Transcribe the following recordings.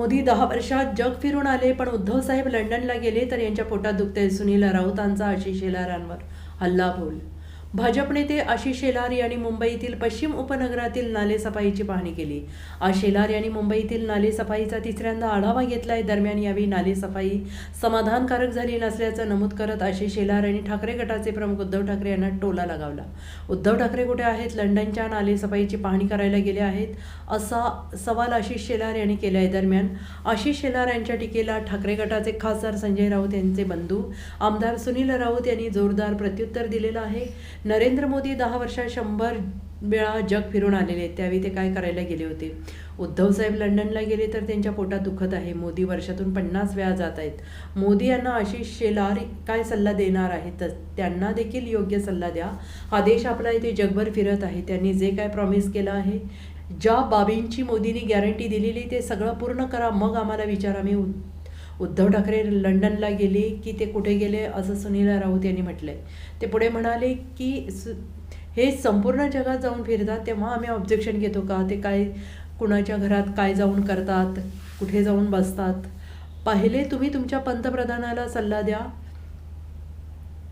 मोदी दहा वर्षात जग फिरून आले पण उद्धव साहेब लंडनला गेले तर यांच्या पोटात दुखते सुनील राऊतांचा आशिष शेलारांवर. हल्ला बोल भाजप नेते आशिष शेलार यांनी मुंबईतील पश्चिम उपनगरातील नालेसफाईची पाहणी केली. आज शेलार यांनी मुंबईतील नालेसफाईचा तिसऱ्यांदा आढावा घेतलाय. दरम्यान यावेळी नालेसफाई समाधानकारक झाली नसल्याचं नमूद करत आशिष शेलार यांनी ठाकरे गटाचे प्रमुख उद्धव ठाकरे यांना टोला लगावला. उद्धव ठाकरे कुठे आहेत? लंडनच्या नालेसफाईची पाहणी करायला गेले आहेत असा सवाल आशिष शेलार यांनी केला आहे दरम्यान आशिष शेलार यांच्या टीकेला ठाकरे गटाचे खासदार संजय राऊत यांचे बंधू आमदार सुनील राऊत यांनी जोरदार प्रत्युत्तर दिलेलं आहे. नरेंद्र मोदी दहा वर्षात शंभर वेळा जग फिरून आलेले आहेत. त्यावेळी ते काय करायला गेले होते? उद्धव साहेब लंडनला गेले तर त्यांच्या पोटात दुखत आहे. मोदी वर्षातून पन्नास वेळा जात आहेत. मोदी यांना आशिष शेलार काय सल्ला देणार आहेत? तर त्यांना देखील योग्य सल्ला द्या. हा देश आपला इथे जगभर फिरत आहे. त्यांनी जे काय प्रॉमिस केलं आहे ज्या बाबींची मोदींनी गॅरंटी दिलेली ते सगळं पूर्ण करा. मग आम्हाला विचार. आम्ही उद्धव ठाकरे लंडनला गेले की ते कुठे गेले असं सुनील राऊत यांनी म्हटलंय. ते पुढे म्हणाले की सु हे संपूर्ण जगात जाऊन फिरतात तेव्हा आम्ही ऑब्जेक्शन घेतो का? ते काय कुणाच्या घरात काय जाऊन करतात? कुठे जाऊन बसतात? पहिले तुम्ही तुमच्या पंतप्रधानाला सल्ला द्या.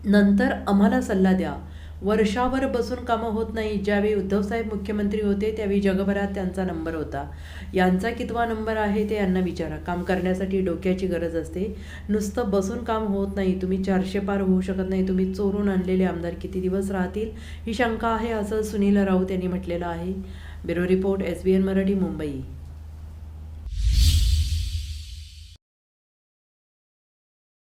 नंतर आम्हाला सल्ला द्या. वर्षावर बसून कामं होत नाही. ज्यावेळी उद्धवसाहेब मुख्यमंत्री होते त्यावेळी जगभरात त्यांचा नंबर होता. यांचा कितवा नंबर आहे ते यांना विचारा. काम करण्यासाठी डोक्याची गरज असते. नुसतं बसून काम होत नाही. तुम्ही चारशे पार होऊ शकत नाही. तुम्ही चोरून आणलेले आमदार किती दिवस राहतील? ही शंका आहे असं सुनील राऊत यांनी म्हटलेलं आहे. Bureau report S B N Marathi Mumbai.